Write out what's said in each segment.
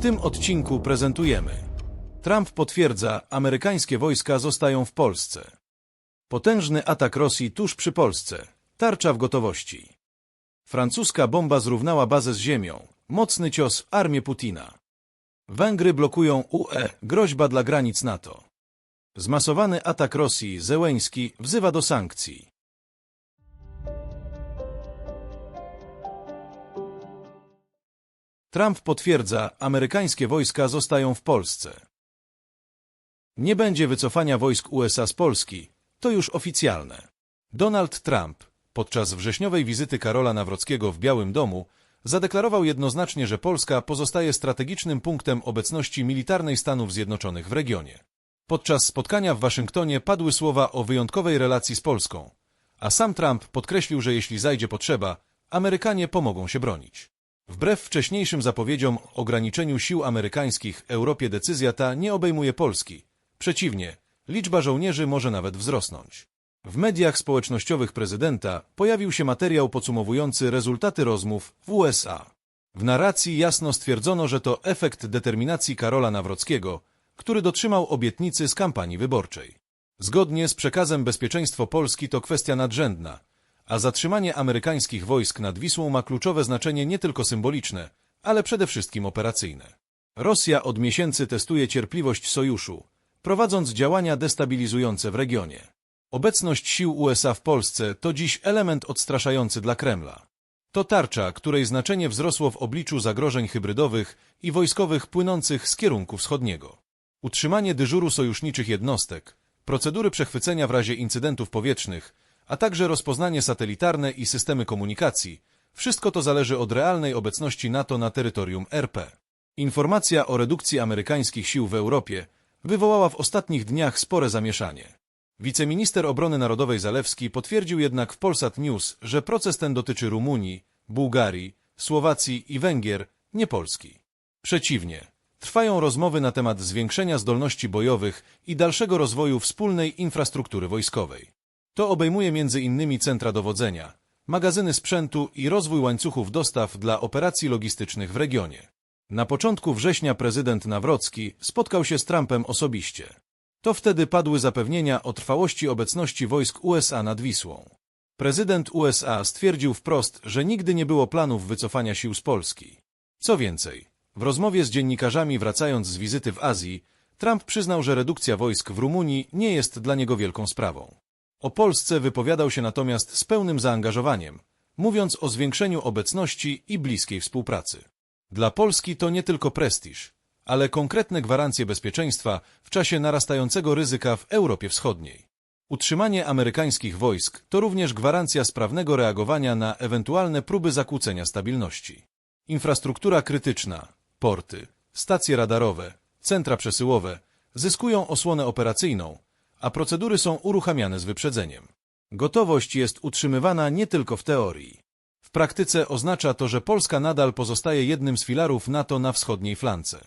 tym odcinku prezentujemy. Trump potwierdza, amerykańskie wojska zostają w Polsce. Potężny atak Rosji tuż przy Polsce. Tarcza w gotowości. Francuska bomba zrównała bazę z ziemią. Mocny cios w armię Putina. Węgry blokują UE. Groźba dla granic NATO. Zmasowany atak Rosji. Zełeński wzywa do sankcji. Trump potwierdza, amerykańskie wojska zostają w Polsce. Nie będzie wycofania wojsk USA z Polski. To już oficjalne. Donald Trump podczas wrześniowej wizyty Karola Nawrockiego w Białym Domu zadeklarował jednoznacznie, że Polska pozostaje strategicznym punktem obecności militarnej Stanów Zjednoczonych w regionie. Podczas spotkania w Waszyngtonie padły słowa o wyjątkowej relacji z Polską, a sam Trump podkreślił, że jeśli zajdzie potrzeba, Amerykanie pomogą się bronić. Wbrew wcześniejszym zapowiedziom o ograniczeniu sił amerykańskich Europie decyzja ta nie obejmuje Polski. Przeciwnie, liczba żołnierzy może nawet wzrosnąć. W mediach społecznościowych prezydenta pojawił się materiał podsumowujący rezultaty rozmów w USA. W narracji jasno stwierdzono, że to efekt determinacji Karola Nawrockiego, który dotrzymał obietnicy z kampanii wyborczej. Zgodnie z przekazem bezpieczeństwo Polski to kwestia nadrzędna, a zatrzymanie amerykańskich wojsk nad Wisłą ma kluczowe znaczenie nie tylko symboliczne, ale przede wszystkim operacyjne. Rosja od miesięcy testuje cierpliwość sojuszu, prowadząc działania destabilizujące w regionie. Obecność sił USA w Polsce to dziś element odstraszający dla Kremla. To tarcza, której znaczenie wzrosło w obliczu zagrożeń hybrydowych i wojskowych płynących z kierunku wschodniego. Utrzymanie dyżuru sojuszniczych jednostek, procedury przechwycenia w razie incydentów powietrznych, a także rozpoznanie satelitarne i systemy komunikacji, wszystko to zależy od realnej obecności NATO na terytorium RP. Informacja o redukcji amerykańskich sił w Europie wywołała w ostatnich dniach spore zamieszanie. Wiceminister Obrony Narodowej Zalewski potwierdził jednak w Polsat News, że proces ten dotyczy Rumunii, Bułgarii, Słowacji i Węgier, nie Polski. Przeciwnie, trwają rozmowy na temat zwiększenia zdolności bojowych i dalszego rozwoju wspólnej infrastruktury wojskowej. To obejmuje innymi centra dowodzenia, magazyny sprzętu i rozwój łańcuchów dostaw dla operacji logistycznych w regionie. Na początku września prezydent Nawrocki spotkał się z Trumpem osobiście. To wtedy padły zapewnienia o trwałości obecności wojsk USA nad Wisłą. Prezydent USA stwierdził wprost, że nigdy nie było planów wycofania sił z Polski. Co więcej, w rozmowie z dziennikarzami wracając z wizyty w Azji, Trump przyznał, że redukcja wojsk w Rumunii nie jest dla niego wielką sprawą. O Polsce wypowiadał się natomiast z pełnym zaangażowaniem, mówiąc o zwiększeniu obecności i bliskiej współpracy. Dla Polski to nie tylko prestiż, ale konkretne gwarancje bezpieczeństwa w czasie narastającego ryzyka w Europie Wschodniej. Utrzymanie amerykańskich wojsk to również gwarancja sprawnego reagowania na ewentualne próby zakłócenia stabilności. Infrastruktura krytyczna, porty, stacje radarowe, centra przesyłowe zyskują osłonę operacyjną, a procedury są uruchamiane z wyprzedzeniem. Gotowość jest utrzymywana nie tylko w teorii. W praktyce oznacza to, że Polska nadal pozostaje jednym z filarów NATO na wschodniej flance.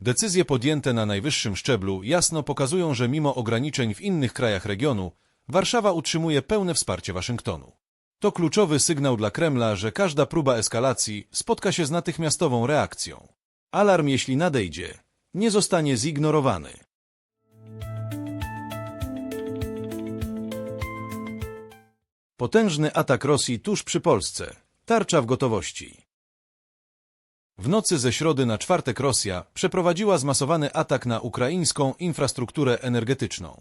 Decyzje podjęte na najwyższym szczeblu jasno pokazują, że mimo ograniczeń w innych krajach regionu, Warszawa utrzymuje pełne wsparcie Waszyngtonu. To kluczowy sygnał dla Kremla, że każda próba eskalacji spotka się z natychmiastową reakcją. Alarm, jeśli nadejdzie, nie zostanie zignorowany. Potężny atak Rosji tuż przy Polsce. Tarcza w gotowości. W nocy ze środy na czwartek Rosja przeprowadziła zmasowany atak na ukraińską infrastrukturę energetyczną.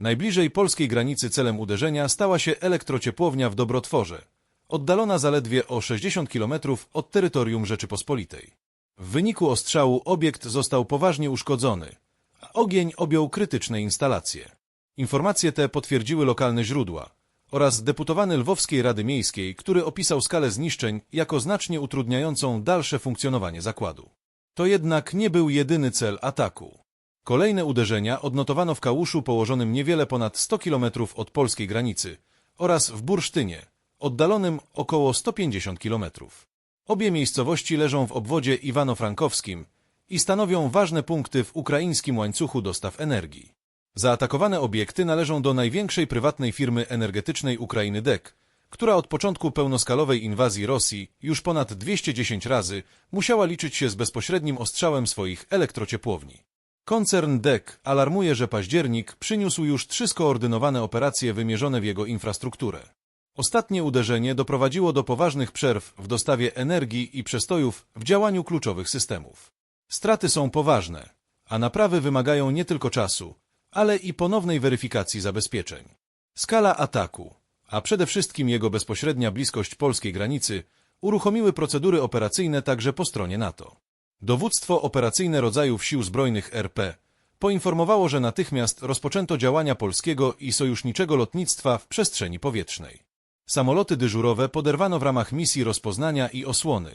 Najbliżej polskiej granicy celem uderzenia stała się elektrociepłownia w Dobrotworze, oddalona zaledwie o 60 km od terytorium Rzeczypospolitej. W wyniku ostrzału obiekt został poważnie uszkodzony, a ogień objął krytyczne instalacje. Informacje te potwierdziły lokalne źródła – oraz deputowany Lwowskiej Rady Miejskiej, który opisał skalę zniszczeń jako znacznie utrudniającą dalsze funkcjonowanie zakładu. To jednak nie był jedyny cel ataku. Kolejne uderzenia odnotowano w Kałuszu położonym niewiele ponad 100 km od polskiej granicy oraz w Bursztynie, oddalonym około 150 km. Obie miejscowości leżą w obwodzie iwano-frankowskim i stanowią ważne punkty w ukraińskim łańcuchu dostaw energii. Zaatakowane obiekty należą do największej prywatnej firmy energetycznej Ukrainy DEK, która od początku pełnoskalowej inwazji Rosji już ponad 210 razy musiała liczyć się z bezpośrednim ostrzałem swoich elektrociepłowni. Koncern DEC alarmuje, że październik przyniósł już trzy skoordynowane operacje wymierzone w jego infrastrukturę. Ostatnie uderzenie doprowadziło do poważnych przerw w dostawie energii i przestojów w działaniu kluczowych systemów. Straty są poważne, a naprawy wymagają nie tylko czasu, ale i ponownej weryfikacji zabezpieczeń. Skala ataku, a przede wszystkim jego bezpośrednia bliskość polskiej granicy, uruchomiły procedury operacyjne także po stronie NATO. Dowództwo operacyjne rodzajów sił zbrojnych RP poinformowało, że natychmiast rozpoczęto działania polskiego i sojuszniczego lotnictwa w przestrzeni powietrznej. Samoloty dyżurowe poderwano w ramach misji rozpoznania i osłony,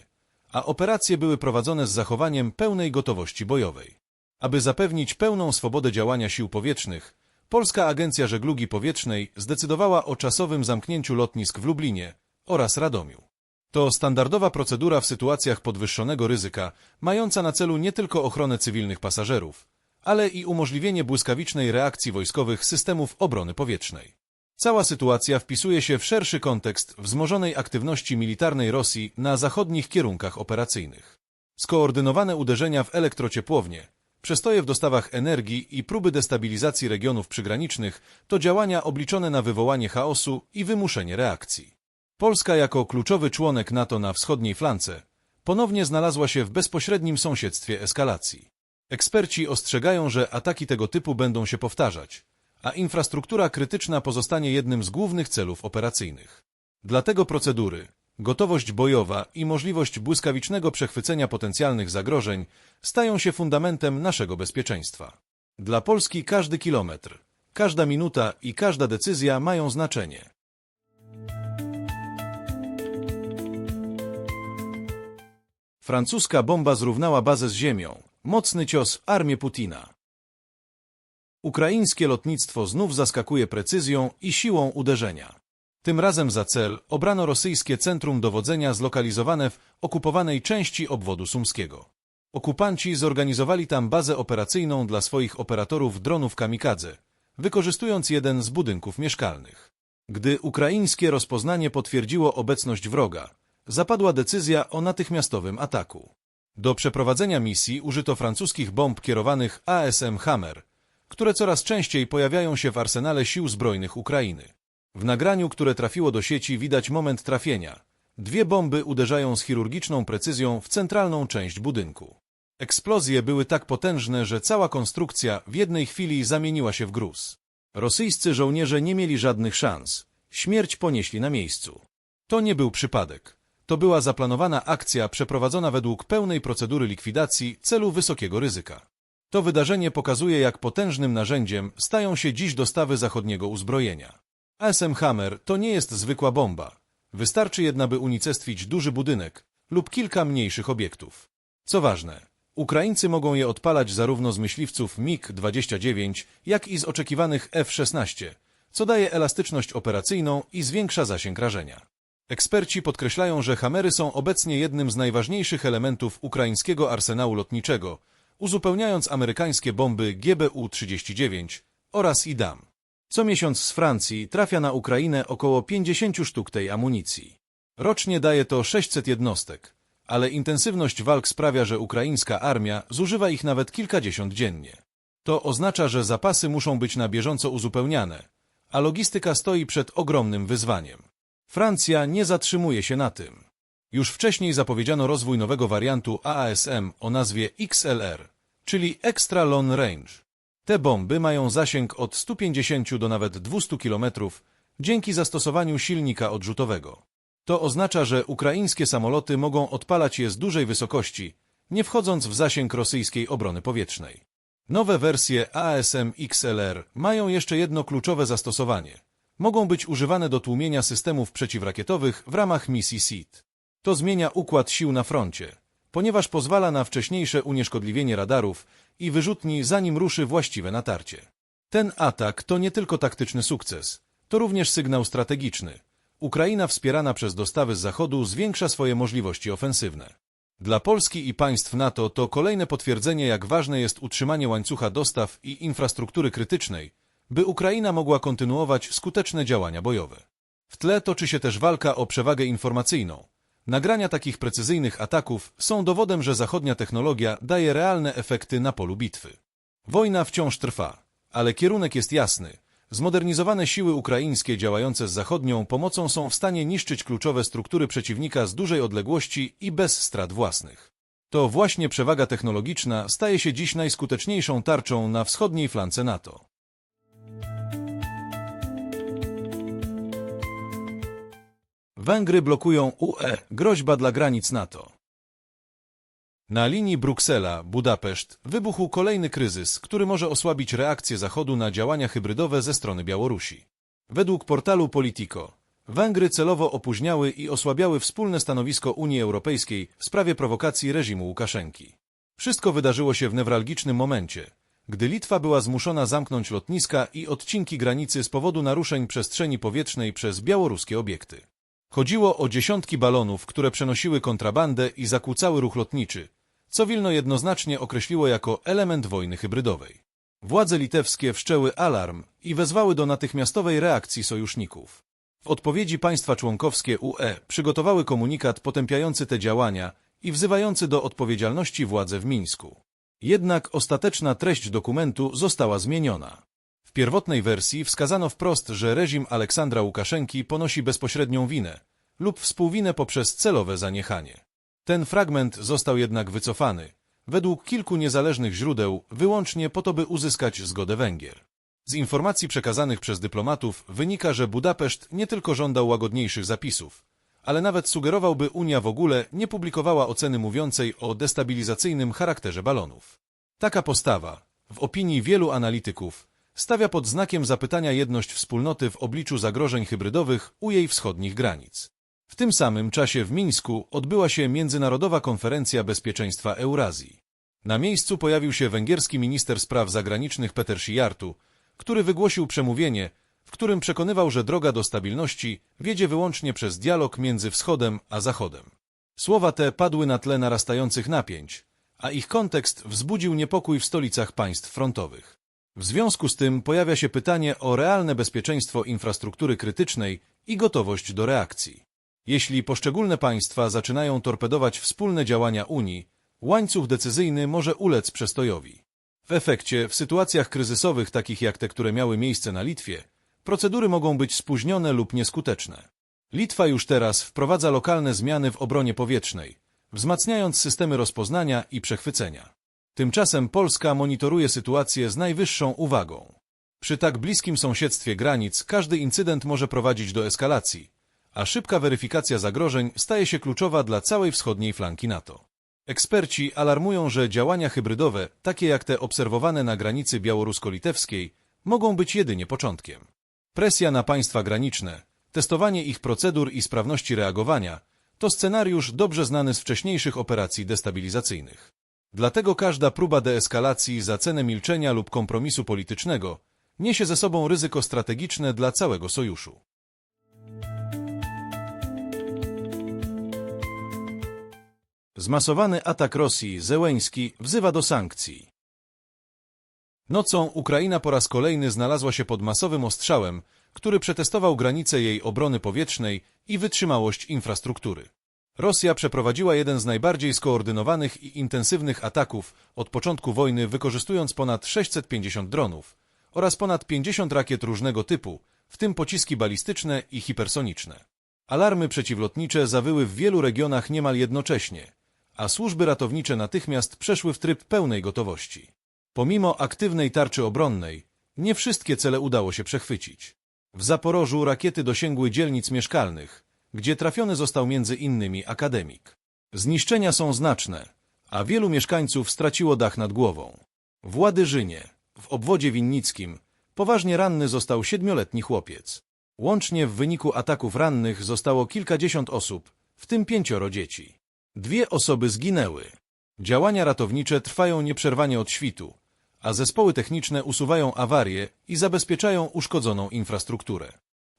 a operacje były prowadzone z zachowaniem pełnej gotowości bojowej. Aby zapewnić pełną swobodę działania sił powietrznych, Polska Agencja Żeglugi Powietrznej zdecydowała o czasowym zamknięciu lotnisk w Lublinie oraz Radomiu. To standardowa procedura w sytuacjach podwyższonego ryzyka, mająca na celu nie tylko ochronę cywilnych pasażerów, ale i umożliwienie błyskawicznej reakcji wojskowych systemów obrony powietrznej. Cała sytuacja wpisuje się w szerszy kontekst wzmożonej aktywności militarnej Rosji na zachodnich kierunkach operacyjnych. Skoordynowane uderzenia w elektrociepłownie, przestoje w dostawach energii i próby destabilizacji regionów przygranicznych to działania obliczone na wywołanie chaosu i wymuszenie reakcji. Polska jako kluczowy członek NATO na wschodniej flance ponownie znalazła się w bezpośrednim sąsiedztwie eskalacji. Eksperci ostrzegają, że ataki tego typu będą się powtarzać, a infrastruktura krytyczna pozostanie jednym z głównych celów operacyjnych. Dlatego procedury, gotowość bojowa i możliwość błyskawicznego przechwycenia potencjalnych zagrożeń stają się fundamentem naszego bezpieczeństwa. Dla Polski każdy kilometr, każda minuta i każda decyzja mają znaczenie. Francuska bomba zrównała bazę z ziemią. Mocny cios armię Putina. Ukraińskie lotnictwo znów zaskakuje precyzją i siłą uderzenia. Tym razem za cel obrano rosyjskie centrum dowodzenia zlokalizowane w okupowanej części obwodu sumskiego. Okupanci zorganizowali tam bazę operacyjną dla swoich operatorów dronów kamikadze, wykorzystując jeden z budynków mieszkalnych. Gdy ukraińskie rozpoznanie potwierdziło obecność wroga, zapadła decyzja o natychmiastowym ataku. Do przeprowadzenia misji użyto francuskich bomb kierowanych ASM Hammer, które coraz częściej pojawiają się w arsenale sił zbrojnych Ukrainy. W nagraniu, które trafiło do sieci, widać moment trafienia. Dwie bomby uderzają z chirurgiczną precyzją w centralną część budynku. Eksplozje były tak potężne, że cała konstrukcja w jednej chwili zamieniła się w gruz. Rosyjscy żołnierze nie mieli żadnych szans. Śmierć ponieśli na miejscu. To nie był przypadek. To była zaplanowana akcja przeprowadzona według pełnej procedury likwidacji celu wysokiego ryzyka. To wydarzenie pokazuje, jak potężnym narzędziem stają się dziś dostawy zachodniego uzbrojenia. ASM Hammer to nie jest zwykła bomba. Wystarczy jedna, by unicestwić duży budynek lub kilka mniejszych obiektów. Co ważne, Ukraińcy mogą je odpalać zarówno z myśliwców MiG-29, jak i z oczekiwanych F-16, co daje elastyczność operacyjną i zwiększa zasięg rażenia. Eksperci podkreślają, że Hamery są obecnie jednym z najważniejszych elementów ukraińskiego arsenału lotniczego, uzupełniając amerykańskie bomby GBU-39 oraz IDAM. Co miesiąc z Francji trafia na Ukrainę około 50 sztuk tej amunicji. Rocznie daje to 600 jednostek, ale intensywność walk sprawia, że ukraińska armia zużywa ich nawet kilkadziesiąt dziennie. To oznacza, że zapasy muszą być na bieżąco uzupełniane, a logistyka stoi przed ogromnym wyzwaniem. Francja nie zatrzymuje się na tym. Już wcześniej zapowiedziano rozwój nowego wariantu AASM o nazwie XLR, czyli Extra Long Range. Te bomby mają zasięg od 150 do nawet 200 km dzięki zastosowaniu silnika odrzutowego. To oznacza, że ukraińskie samoloty mogą odpalać je z dużej wysokości, nie wchodząc w zasięg rosyjskiej obrony powietrznej. Nowe wersje ASM XLR mają jeszcze jedno kluczowe zastosowanie. Mogą być używane do tłumienia systemów przeciwrakietowych w ramach misji SEAD. To zmienia układ sił na froncie, ponieważ pozwala na wcześniejsze unieszkodliwienie radarów i wyrzutni, zanim ruszy właściwe natarcie. Ten atak to nie tylko taktyczny sukces, to również sygnał strategiczny. Ukraina wspierana przez dostawy z Zachodu zwiększa swoje możliwości ofensywne. Dla Polski i państw NATO to kolejne potwierdzenie, jak ważne jest utrzymanie łańcucha dostaw i infrastruktury krytycznej, by Ukraina mogła kontynuować skuteczne działania bojowe. W tle toczy się też walka o przewagę informacyjną. Nagrania takich precyzyjnych ataków są dowodem, że zachodnia technologia daje realne efekty na polu bitwy. Wojna wciąż trwa, ale kierunek jest jasny. Zmodernizowane siły ukraińskie działające z zachodnią pomocą są w stanie niszczyć kluczowe struktury przeciwnika z dużej odległości i bez strat własnych. To właśnie przewaga technologiczna staje się dziś najskuteczniejszą tarczą na wschodniej flance NATO. Węgry blokują UE. Groźba dla granic NATO. Na linii Bruksela-Budapeszt wybuchł kolejny kryzys, który może osłabić reakcję Zachodu na działania hybrydowe ze strony Białorusi. Według portalu Politico, Węgry celowo opóźniały i osłabiały wspólne stanowisko Unii Europejskiej w sprawie prowokacji reżimu Łukaszenki. Wszystko wydarzyło się w newralgicznym momencie, gdy Litwa była zmuszona zamknąć lotniska i odcinki granicy z powodu naruszeń przestrzeni powietrznej przez białoruskie obiekty. Chodziło o dziesiątki balonów, które przenosiły kontrabandę i zakłócały ruch lotniczy, co Wilno jednoznacznie określiło jako element wojny hybrydowej. Władze litewskie wszczęły alarm i wezwały do natychmiastowej reakcji sojuszników. W odpowiedzi państwa członkowskie UE przygotowały komunikat potępiający te działania i wzywający do odpowiedzialności władze w Mińsku. Jednak ostateczna treść dokumentu została zmieniona. Pierwotnej wersji wskazano wprost, że reżim Aleksandra Łukaszenki ponosi bezpośrednią winę lub współwinę poprzez celowe zaniechanie. Ten fragment został jednak wycofany, według kilku niezależnych źródeł, wyłącznie po to, by uzyskać zgodę Węgier. Z informacji przekazanych przez dyplomatów wynika, że Budapeszt nie tylko żądał łagodniejszych zapisów, ale nawet sugerował, by Unia w ogóle nie publikowała oceny mówiącej o destabilizacyjnym charakterze balonów. Taka postawa, w opinii wielu analityków, stawia pod znakiem zapytania jedność wspólnoty w obliczu zagrożeń hybrydowych u jej wschodnich granic. W tym samym czasie w Mińsku odbyła się Międzynarodowa Konferencja Bezpieczeństwa Eurazji. Na miejscu pojawił się węgierski minister spraw zagranicznych Peter Sijartu, który wygłosił przemówienie, w którym przekonywał, że droga do stabilności wiedzie wyłącznie przez dialog między Wschodem a Zachodem. Słowa te padły na tle narastających napięć, a ich kontekst wzbudził niepokój w stolicach państw frontowych. W związku z tym pojawia się pytanie o realne bezpieczeństwo infrastruktury krytycznej i gotowość do reakcji. Jeśli poszczególne państwa zaczynają torpedować wspólne działania Unii, łańcuch decyzyjny może ulec przestojowi. W efekcie, w sytuacjach kryzysowych takich jak te, które miały miejsce na Litwie, procedury mogą być spóźnione lub nieskuteczne. Litwa już teraz wprowadza lokalne zmiany w obronie powietrznej, wzmacniając systemy rozpoznania i przechwycenia. Tymczasem Polska monitoruje sytuację z najwyższą uwagą. Przy tak bliskim sąsiedztwie granic każdy incydent może prowadzić do eskalacji, a szybka weryfikacja zagrożeń staje się kluczowa dla całej wschodniej flanki NATO. Eksperci alarmują, że działania hybrydowe, takie jak te obserwowane na granicy białorusko-litewskiej, mogą być jedynie początkiem. Presja na państwa graniczne, testowanie ich procedur i sprawności reagowania to scenariusz dobrze znany z wcześniejszych operacji destabilizacyjnych. Dlatego każda próba deeskalacji za cenę milczenia lub kompromisu politycznego niesie ze sobą ryzyko strategiczne dla całego sojuszu. Zmasowany atak Rosji Zełeński wzywa do sankcji. Nocą Ukraina po raz kolejny znalazła się pod masowym ostrzałem, który przetestował granice jej obrony powietrznej i wytrzymałość infrastruktury. Rosja przeprowadziła jeden z najbardziej skoordynowanych i intensywnych ataków od początku wojny, wykorzystując ponad 650 dronów oraz ponad 50 rakiet różnego typu, w tym pociski balistyczne i hipersoniczne. Alarmy przeciwlotnicze zawyły w wielu regionach niemal jednocześnie, a służby ratownicze natychmiast przeszły w tryb pełnej gotowości. Pomimo aktywnej tarczy obronnej, nie wszystkie cele udało się przechwycić. W Zaporożu rakiety dosięgły dzielnic mieszkalnych, gdzie trafiony został między innymi akademik. Zniszczenia są znaczne, a wielu mieszkańców straciło dach nad głową. W Ładyżynie, w obwodzie winnickim, poważnie ranny został siedmioletni chłopiec. Łącznie w wyniku ataków rannych zostało kilkadziesiąt osób, w tym pięcioro dzieci. Dwie osoby zginęły. Działania ratownicze trwają nieprzerwanie od świtu, a zespoły techniczne usuwają awarie i zabezpieczają uszkodzoną infrastrukturę.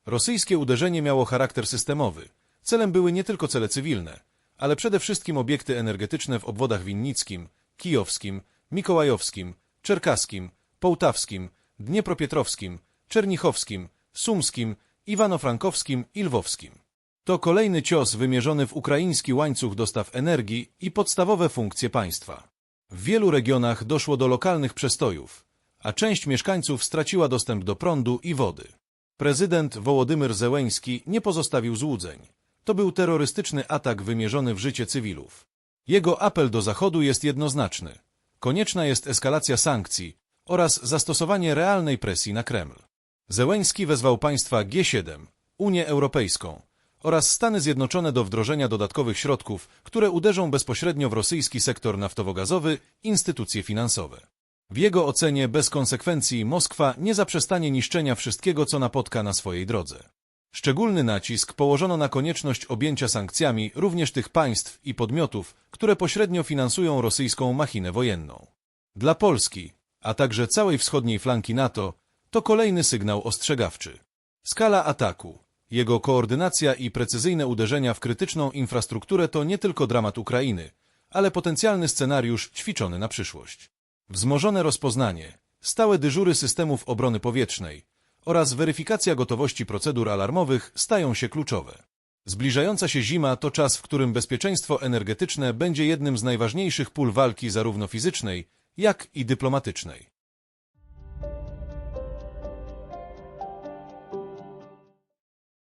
Rosyjskie uderzenie miało charakter systemowy. Celem były nie tylko cele cywilne, ale przede wszystkim obiekty energetyczne w obwodach winnickim, kijowskim, mikołajowskim, czerkaskim, połtawskim, dniepropietrowskim, czernichowskim, sumskim Iwano-Frankowskim i Lwowskim. To kolejny cios wymierzony w ukraiński łańcuch dostaw energii i podstawowe funkcje państwa. W wielu regionach doszło do lokalnych przestojów, a część mieszkańców straciła dostęp do prądu i wody. Prezydent Wołodymyr Zełeński nie pozostawił złudzeń. To był terrorystyczny atak wymierzony w życie cywilów. Jego apel do Zachodu jest jednoznaczny. Konieczna jest eskalacja sankcji oraz zastosowanie realnej presji na Kreml. Zełeński wezwał państwa G7, Unię Europejską oraz Stany Zjednoczone do wdrożenia dodatkowych środków, które uderzą bezpośrednio w rosyjski sektor naftowo-gazowy, instytucje finansowe. W jego ocenie bez konsekwencji Moskwa nie zaprzestanie niszczenia wszystkiego, co napotka na swojej drodze. Szczególny nacisk położono na konieczność objęcia sankcjami również tych państw i podmiotów, które pośrednio finansują rosyjską machinę wojenną. Dla Polski, a także całej wschodniej flanki NATO, to kolejny sygnał ostrzegawczy. Skala ataku, jego koordynacja i precyzyjne uderzenia w krytyczną infrastrukturę to nie tylko dramat Ukrainy, ale potencjalny scenariusz ćwiczony na przyszłość. Wzmożone rozpoznanie, stałe dyżury systemów obrony powietrznej oraz weryfikacja gotowości procedur alarmowych stają się kluczowe. Zbliżająca się zima to czas, w którym bezpieczeństwo energetyczne będzie jednym z najważniejszych pól walki zarówno fizycznej, jak i dyplomatycznej.